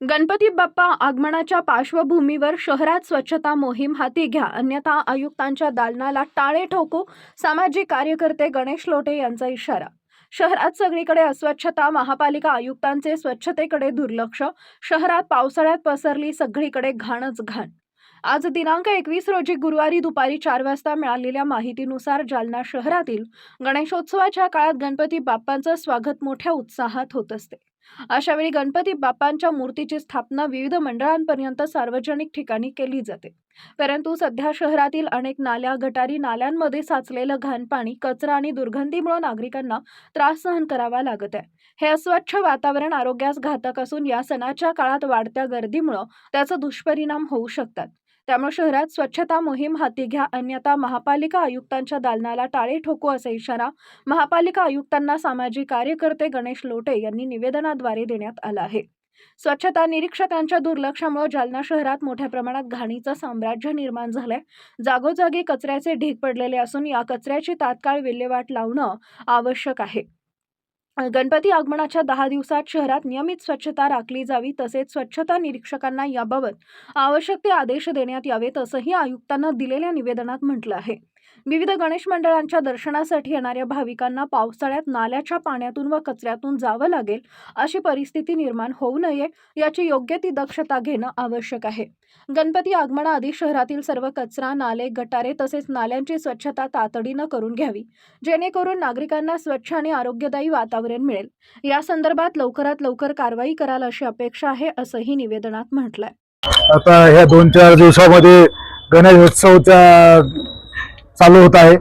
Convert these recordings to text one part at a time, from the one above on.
गणपती बाप्पा आगमनाच्या पार्श्वभूमीवर शहरात स्वच्छता मोहीम हाती घ्या. अन्यथा आयुक्तांच्या दालनाला टाळे ठोकू सामाजिक कार्यकर्ते गणेश लोटे यांचा इशारा. शहरात सगळीकडे अस्वच्छता महापालिका आयुक्तांचे स्वच्छतेकडे दुर्लक्ष शहरात पावसाळ्यात पसरली सगळीकडे घाणच घाण. आज दिनांक एकवीस रोजी गुरुवारी दुपारी चार वाजता मिळालेल्या माहितीनुसार जालना शहरातील गणेशोत्सवाच्या काळात गणपती बाप्पांचं स्वागत मोठ्या उत्साहात होत असते. अशावेळी गणपती बाप्पांच्या मूर्तीची स्थापना विविध मंडळांपर्यंत सार्वजनिक ठिकाणी केली जाते. परंतु सध्या शहरातील अनेक नाल्या गटारी नाल्यांमध्ये साचलेलं घाण पाणी कचरा आणि दुर्गंधीमुळे नागरिकांना त्रास सहन करावा लागत आहे. हे अस्वच्छ वातावरण आरोग्यास घातक असून या सणाच्या काळात वाढत्या गर्दीमुळे त्याचा दुष्परिणाम होऊ शकतात. त्यामुळे शहरात स्वच्छता मोहीम हाती घ्या अन्यथा महापालिका आयुक्तांच्या दालनाला टाळे ठोकू असा इशारा महापालिका आयुक्तांना सामाजिक कार्यकर्ते गणेश लोटे यांनी निवेदनाद्वारे देण्यात आला आहे. स्वच्छता निरीक्षकांच्या दुर्लक्षामुळे जालना शहरात मोठ्या प्रमाणात घाणीचं साम्राज्य निर्माण झालंय. जागोजागी कचऱ्याचे ढीग पडलेले असून या कचऱ्याची तात्काळ विल्हेवाट लावणं आवश्यक आहे. गणपती आगमनाच्या दहा दिवसात शहरात नियमित स्वच्छता राखली जावी तसेच स्वच्छता निरीक्षकांना याबाबत आवश्यक ते आदेश देण्यात यावेत असंही आयुक्तांना दिलेल्या निवेदनात म्हटलं आहे. विविध गणेश मंडळांच्या दर्शनासाठी येणाऱ्या भाविकांना पावसाळ्यात नाल्याच्या पाण्यातून व कचऱ्यातून जावं लागेल अशी परिस्थिती निर्माण होऊ नये याची योग्य ती दक्षता घेणं आवश्यक आहे. गणपती आगमनाआधी शहरातील सर्व कचरा नाले गटारे तसेच नाल्यांची स्वच्छता तातडीनं करून घ्यावी जेणेकरून नागरिकांना स्वच्छ आणि आरोग्यदायी वातावरण मिळेल. या संदर्भात लवकरात लवकर कारवाई कराल अशी अपेक्षा आहे असंही निवेदनात म्हटलंय. आता ह्या दोन चार दिवसामध्ये गणेशोत्सवच्या चालू होत आहे.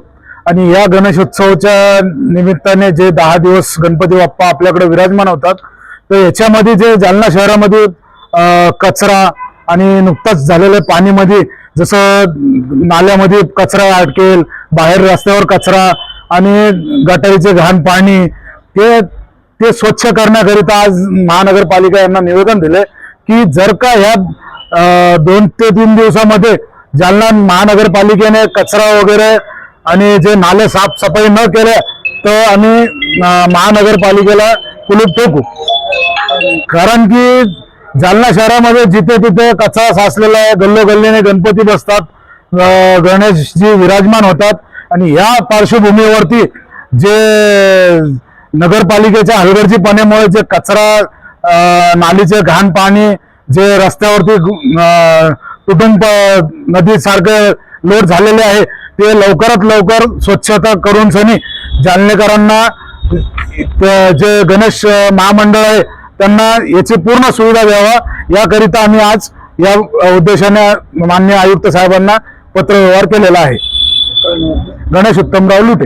आणि या गणेशोत्सवाच्या निमित्ताने जे दहा दिवस गणपती बाप्पा आपल्याकडे विराजमान होतात तर याच्यामध्ये जे जालना शहरामध्ये कचरा आणि नुकताच झालेल्या पाणीमध्ये जसं नाल्यामध्ये कचरा अडकेल बाहेर रस्त्यावर कचरा आणि गटारीचे घाण पाणी ते ते स्वच्छ करण्याकरिता आज महानगरपालिका यांना निवेदन दिले की जर का ह्या दोन ते तीन दिवसामध्ये जालना महानगरपालिकेने कचरा वगैरे आणि जे नाले साफसफाई न केले तर आम्ही महानगरपालिकेला कुलूप ठोकू. कारण की जालना शहरामध्ये जिथे तिथे कचरा साचलेला आहे गल्लोगल्लीने गणपती बसतात गणेशजी विराजमान होतात आणि या पार्श्वभूमीवरती जे नगरपालिकेच्या हलगर्जीपणामुळे जे कचरा नालीचे घाण पाणी जे रस्त्यावरती तुटून नदी सारखं लोट झालेले आहे. ते लवकरात लवकर स्वच्छता करून सनी जालनेकरांना जे गणेश महामंडळ आहे त्यांना याची पूर्ण सुविधा द्यावा. याकरिता आम्ही आज या उद्देशाने मान्य आयुक्त साहेबांना पत्रव्यवहार केलेला आहे. गणेश उत्तमराव लुटे.